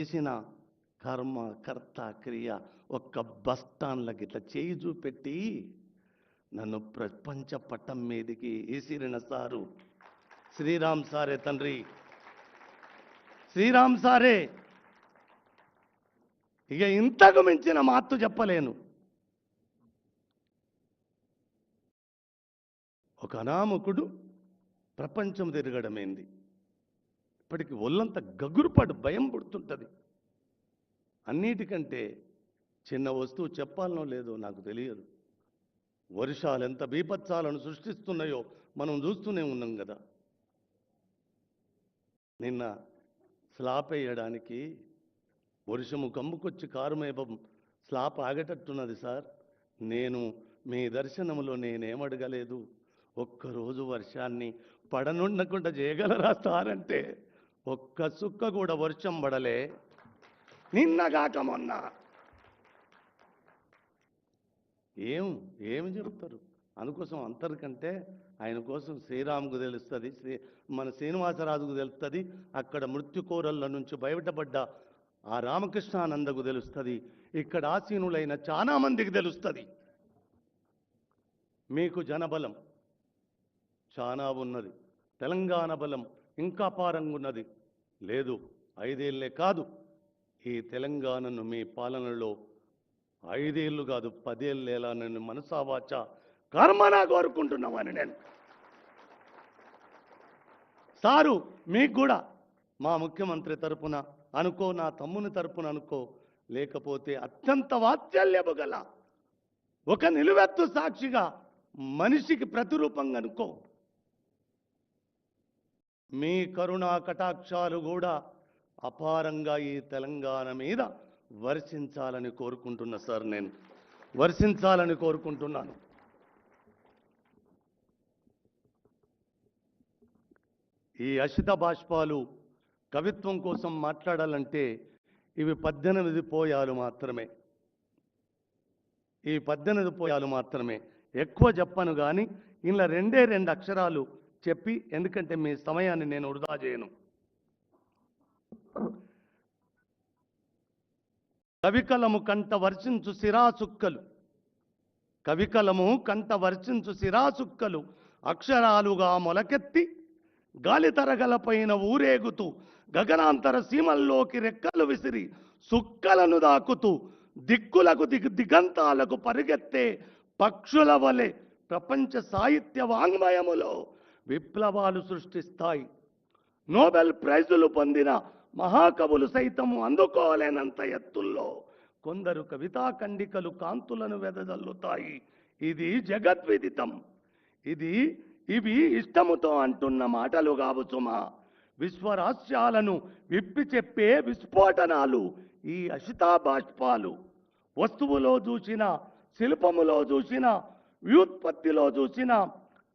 చేసిన కర్మ కర్త క్రియ ఒక్క బస్టాన్లకి ఇట్లా చేయి చూపెట్టి నన్ను ప్రపంచ పట్టం మీదికి ఈసిరిన సారు. శ్రీరామ్ సారే తండ్రి. శ్రీరామ్ సారే. ఇక ఇంతకు మించిన మాత్తు చెప్పలేను. ఒక అనామకుడు ప్రపంచం తిరగడమైంది? ఇప్పటికి ఒళ్ళంత గగురుపాటు భయం పుడుతుంటుంది. అన్నిటికంటే చిన్న వస్తువు చెప్పాలనో లేదో నాకు తెలియదు. వర్షాలు ఎంత బీభత్సాలను సృష్టిస్తున్నాయో మనం చూస్తూనే ఉన్నాం కదా. నిన్న స్లాప్ వేయడానికి వర్షము కమ్ముకొచ్చి కారుమేపం స్లాప్ ఆగేటట్టున్నది సార్. నేను మీ దర్శనంలో నేనేమడగలేదు. ఒక్కరోజు వర్షాన్ని పడనుండకుండా చేయగలరా సార్ అంటే ఒక్క సుక్క కూడా వర్షం పడలే. నిన్నగాక మొన్న. ఏం ఏమి చెప్తారు? అందుకోసం అంతరికంటే ఆయన కోసం శ్రీరాముకు తెలుస్తుంది శ్రీ మన శ్రీనివాసరాజుకు తెలుస్తుంది అక్కడ మృత్యుకోరళ్ళ నుంచి బయటపడ్డ ఆ రామకృష్ణానందకు తెలుస్తుంది ఇక్కడ ఆసీనులైన చాలా మందికి తెలుస్తుంది. మీకు జనబలం చాలా ఉన్నది తెలంగాణ బలం ఇంకా అపారంగా ఉన్నది లేదు ఐదేళ్ళే కాదు. ఈ తెలంగాణను మీ పాలనలో ఐదేళ్ళు కాదు పదేళ్ళేలా నేను మనసావాచ కర్మనా కోరుకుంటున్నామని నేను. సారు మీకు కూడా మా ముఖ్యమంత్రి తరపున అనుకో నా తమ్ముని తరపున అనుకో లేకపోతే అత్యంత వాత్సల్యము గల ఒక నిలువెత్తు సాక్షిగా మనిషికి ప్రతిరూపంగా అనుకో. మీ కరుణా కటాక్షాలు కూడా అపారంగా ఈ తెలంగాణ మీద వర్షించాలని కోరుకుంటున్నా సార్ నేను. వర్షించాలని కోరుకుంటున్నాను. ఈ అషిత బాష్పాలు కవిత్వం కోసం మాట్లాడాలంటే ఇవి పద్దెనిమిది పోయాలు మాత్రమే. ఈ పద్దెనిమిది పోయాలు మాత్రమే. ఎక్కువ చెప్పను కానీ ఇలా రెండే రెండు అక్షరాలు చెప్పి ఎందుకంటే మీ సమయాన్ని నేను వృధా చేయను. కవికలము కంట వర్షించు సిరాసుక్కలు కవికలము కంట వర్షించు సిరాసుక్కలు అక్షరాలుగా మొలకెత్తి గాలి తరగలపైన ఊరేగుతూ గగనాంతర సీమల్లోకి రెక్కలు విసిరి సుక్కలను దాకుతూ దిక్కులకు దిగ్ దిగంతాలకు పరిగెత్తే పక్షుల వలె ప్రపంచ సాహిత్య వాంగ్మయములో విప్లవాలు సృష్టిస్తాయి. నోబెల్ ప్రైజులు పొందిన మహాకవులు సైతము అందుకోలేనంత ఎత్తుల్లో కొందరు కవితా ఖండికలు కాంతులను వెదజల్లుతాయి. ఇది జగద్విదితం. ఇది ఇవి ఇష్టముతో అంటున్న మాటలు కావచ్చుమా విశ్వరాస్యాలను విప్పి చెప్పే విస్ఫోటనాలు ఈ అషితాబాష్పాలు. వస్తువులో చూసిన శిల్పములో చూసిన వ్యుత్పత్తిలో చూసిన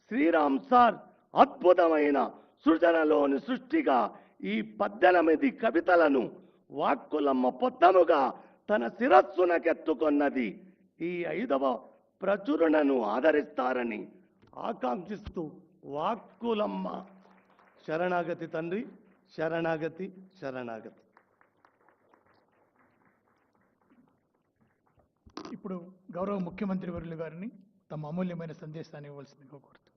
శ్రీరామ్ సార్ అద్భుతమైన సృజనలోని సృష్టిగా ఈ పద్దెనిమిది కవితలను వాక్కులమ్మ పొత్తముగా తన శిరస్సునకెత్తుకొన్నది ఈ ఐదవ ప్రచురణను ఆదరిస్తారని ఆకాంక్షిస్తూ వాక్కులమ్మ. శరణాగతి తండ్రి శరణాగతి శరణాగతి. ఇప్పుడు గౌరవ ముఖ్యమంత్రి వర్యులు గారిని తమ అమూల్యమైన సందేశాన్ని ఇవ్వాల్సిందిగా కోరుతున్నాను